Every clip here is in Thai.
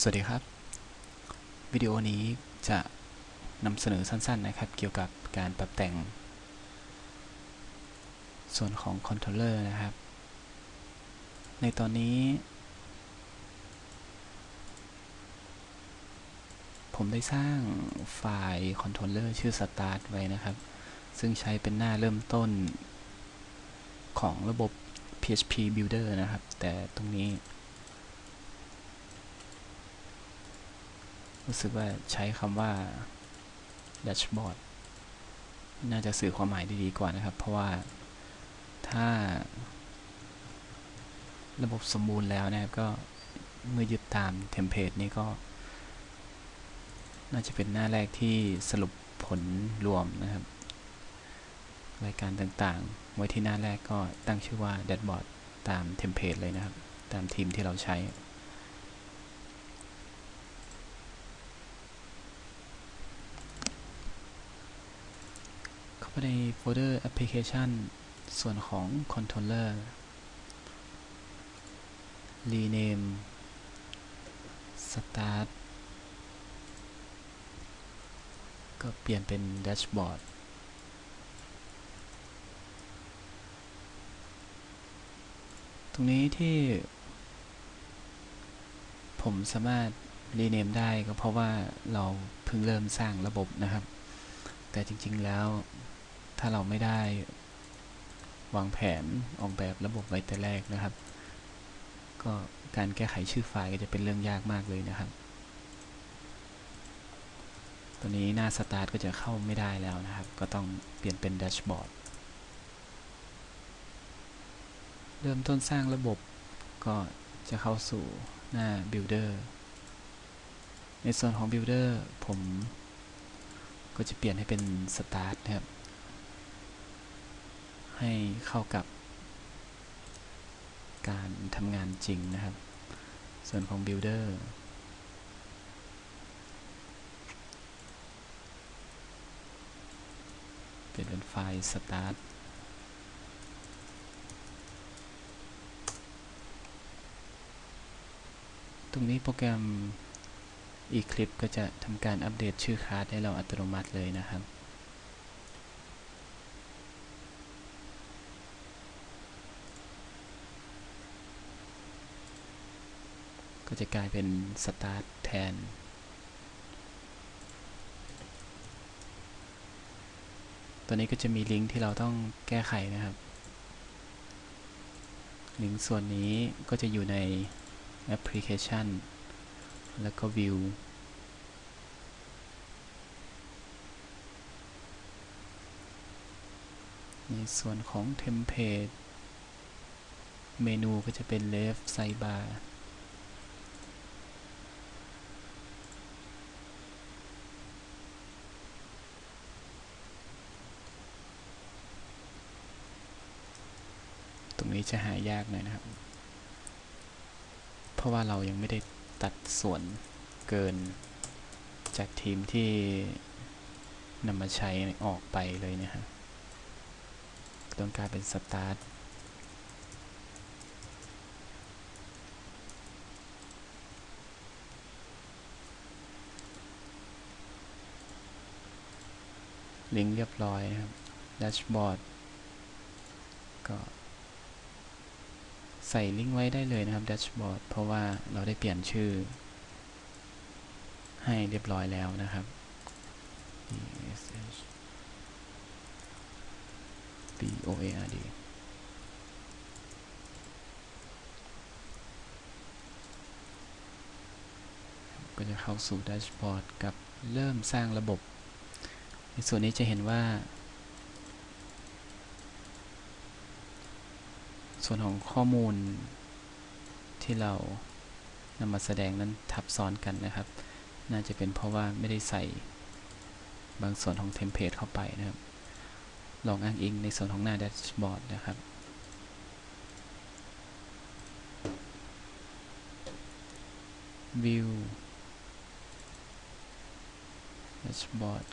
สวัสดีครับ วิดีโอนี้จะนำเสนอสั้นๆนะครับ เกี่ยวกับการปรับแต่ง ส่วนของคอนโทรลเลอร์นะครับ ในตอนนี้ ผมได้สร้างไฟล์คอนโทรลเลอร์ชื่อ start ไว้นะครับ ซึ่งใช้เป็นหน้าเริ่มต้นของระบบ PHP Builder นะครับ แต่ตรงนี้ รู้สึกว่าใช้คำว่า dashboard น่าจะสื่อความหมายได้ดีกว่านะครับ เพราะว่าถ้า ระบบสมบูรณ์แล้วนะครับ ก็เมื่อยึดตามเทมเพลตนี้ก็ น่าจะเป็นหน้าแรกที่สรุปผลรวมนะครับ รายการต่างๆ ไว้ที่หน้าแรกก็ตั้งชื่อว่า dashboard ตามเทมเพลตเลยนะครับ ตามทีมที่เราใช้ เข้า ไปในโฟลเดอร์ application ส่วนของ controller rename start ก็เปลี่ยนเป็น dashboard ตรงนี้ที่ผมสามารถ rename ได้ก็เพราะว่าเราเพิ่งเริ่มสร้างระบบนะครับ แต่จริงๆแล้ว ถ้าเราไม่ได้วางแผนออกแบบระบบไว้แต่แรกนะครับ ก็การแก้ไขชื่อไฟล์ก็จะเป็นเรื่องยากมากเลยนะครับ ตัวนี้หน้าสตาร์ทก็จะเข้าไม่ได้แล้วนะครับ ก็ต้องเปลี่ยนเป็นแดชบอร์ดเริ่มต้นสร้างระบบก็จะเข้าสู่หน้า Builder ในส่วนของ Builder ผมก็จะเปลี่ยนให้เป็น Start นะครับ ให้เข้ากับการทำงานจริงนะครับ ส่วนของ Builder เปลี่ยนเป็นไฟล์ Start ตรงนี้โปรแกรม Eclipse ก็จะทำการอัปเดตชื่อคลาสให้เราอัตโนมัติเลยนะครับ ก็จะกลายเป็น Start แทน ตัวนี้ก็จะมีลิงก์ที่เราต้องแก้ไขนะครับ ลิงก์ส่วนนี้ก็จะอยู่ใน Application แล้วก็ View ในส่วนของ Template เมนูก็จะเป็น Left Sidebar นี้จะหายากหน่อยนะครับ เพราะว่าเรายังไม่ได้ตัดส่วนเกิน จากทีมที่นำมาใช้ออกไปเลยนะฮะต้องกายเป็นสตาร์ทลิงก์เรียบร้อยนะครับแดชบอร์ดก็ ใส่ลิงก์ไว้ได้เลยนะครับแดชบอร์ดเพราะว่าเราได้เปลี่ยนชื่อ ให้เรียบร้อยแล้วนะครับ S H B O A R D ก็จะเข้าสู่แดชบอร์ดกับเริ่มสร้างระบบ ในส่วนนี้จะเห็นว่า ส่วนของข้อมูลที่เรานำมาแสดงนั้นทับซ้อนกันนะครับ น่าจะเป็นเพราะว่าไม่ได้ใส่บางส่วนของเทมเพลตเข้าไปนะครับ ลองอ้างอิงในส่วนของหน้าแดชบอร์ดนะครับ View Dashboard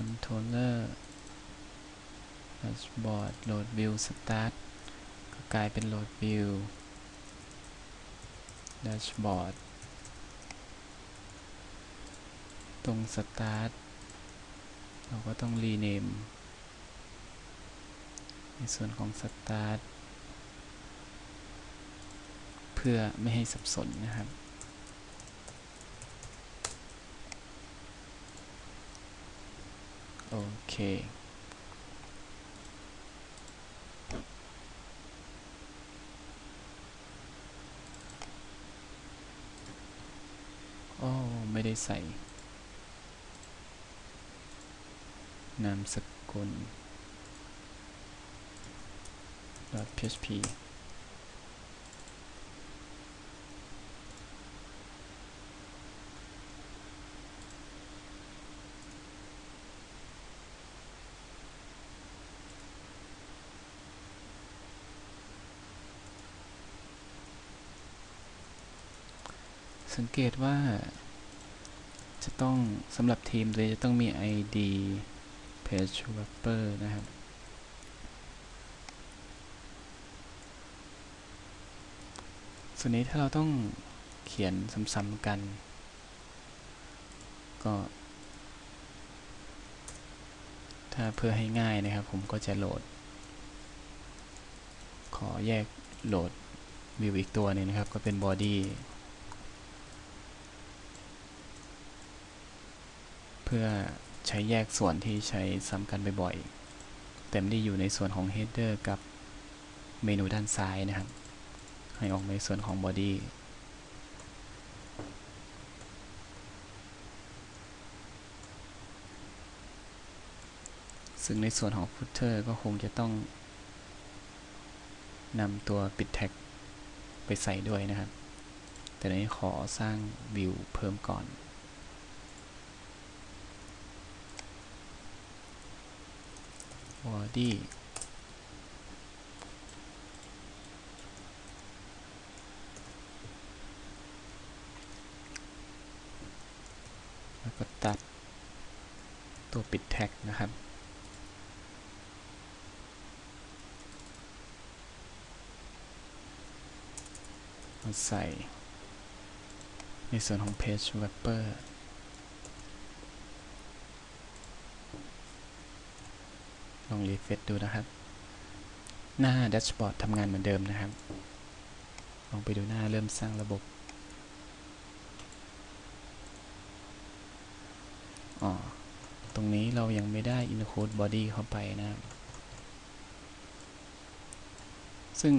Controller Dashboard Load View Start กลายเป็น load view dashboard ตรง start เราก็ต้อง rename ในส่วนของ start เพื่อไม่ให้สับสนนะครับ โอเค โอ้ ไม่ได้ใส่ นามสกุล .php สังเกตว่า จะต้องสำหรับทีมเลยจะต้องมี ID page wrapper นะครับ ส่วนนี้ถ้าเราต้องเขียนซ้ำๆกัน ก็ ถ้าเพื่อให้ง่ายนะครับ ผมก็จะโหลด ขอแยกโหลดวิวอีกตัวนึงนะครับ ก็เป็น body พื่อใช้แยกส่วนที่ใช้ซ้ำกันบ่อยๆแต่ไม่ได้อยู่ในส่วนของ header กับเมนูด้านซ้ายนะครับ ให้ออกในส่วนของ body ซึ่งในส่วนของ footer ก็คงจะต้องนำตัวปิดแท็กไปใส่ด้วยนะครับ แต่ในนี้ขอสร้างวิวเพิ่มก่อน body แล้วก็ตัดตัวปิดแท็กนะครับมาใส่ในส่วนของ page wrapper ลองรีเฟซดูนะครับ หน้าแดชบอร์ดทำงานเหมือนเดิมนะครับ ลองไปดูหน้าเริ่มสร้างระบบอ๋อตรงนี้เรายังไม่ได้ include body เข้าไปนะครับ ซึ่ง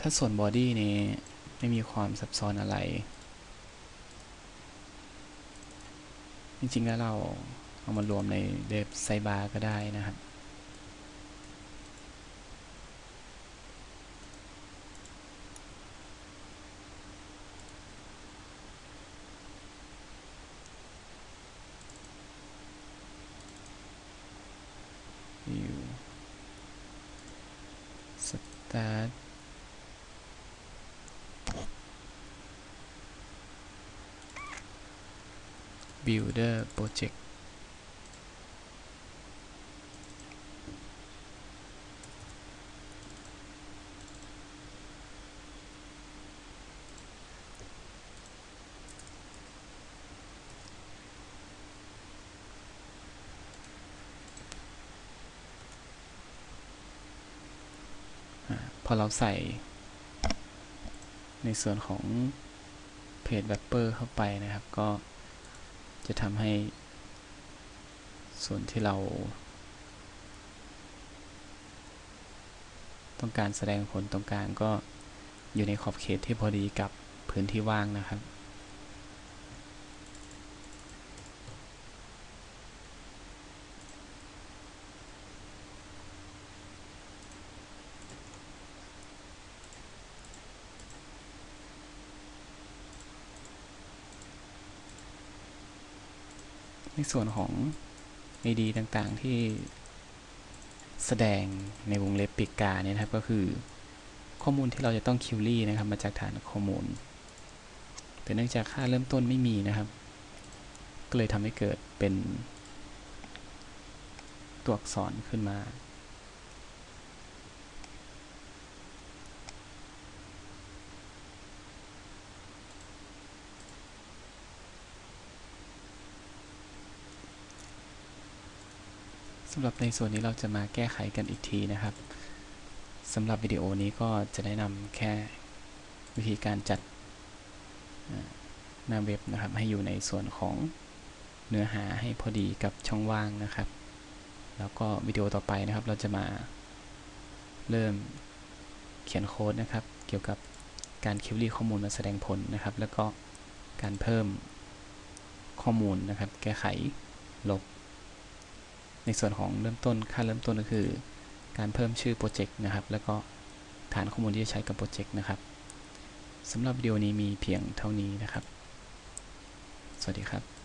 ถ้าส่วน body นี้ไม่มีความซับซ้อนอะไร จริงๆแล้วเราเอามารวมในเดฟไซบาร์ก็ได้นะครับ start builder project อาพอเราใส่ ในส่วนของเพจแวปเปอร์เข้าไปนะครับ ก็จะทำให้ ส่วนที่เรา ต้องการแสดงผลตรงกลางก็อยู่ในขอบเขตที่พอดีกับพื้นที่ว่างนะครับ ในส่วนของ ID ต่างๆที่แสดงในวงเล็บปีกกาเนี่ยนะครับ ก็คือข้อมูลที่เราจะต้องคิวรี่นะครับ มาจากฐานข้อมูล แต่เนื่องจากค่าเริ่มต้นไม่มีนะครับ ก็เลยทำให้เกิดเป็นตัวอักษรขึ้นมา สำหรับในส่วนนี้เราจะมาแก้ไขกันอีกทีนะครับสำหรับวิดีโอนี้ก็จะแนะนำแค่วิธีการจัดหน้าเว็บนะครับ ให้อยู่ในส่วนของเนื้อหาให้พอดีกับช่องว่างนะครับ แล้วก็วิดีโอต่อไปนะครับ เราจะมาเริ่มเขียนโค้ดนะครับ เกี่ยวกับการคิวรี่ข้อมูลมาแสดงผลนะครับ แล้วก็การเพิ่มข้อมูลนะครับ แก้ไขลบ ในส่วนของเริ่มต้นค่าเริ่มต้นก็คือ การเพิ่มชื่อโปรเจกต์นะครับ แล้วก็ฐานข้อมูลที่จะใช้กับโปรเจกต์นะครับสำหรับวิดีโอนี้มีเพียงเท่านี้นะครับ สวัสดีครับ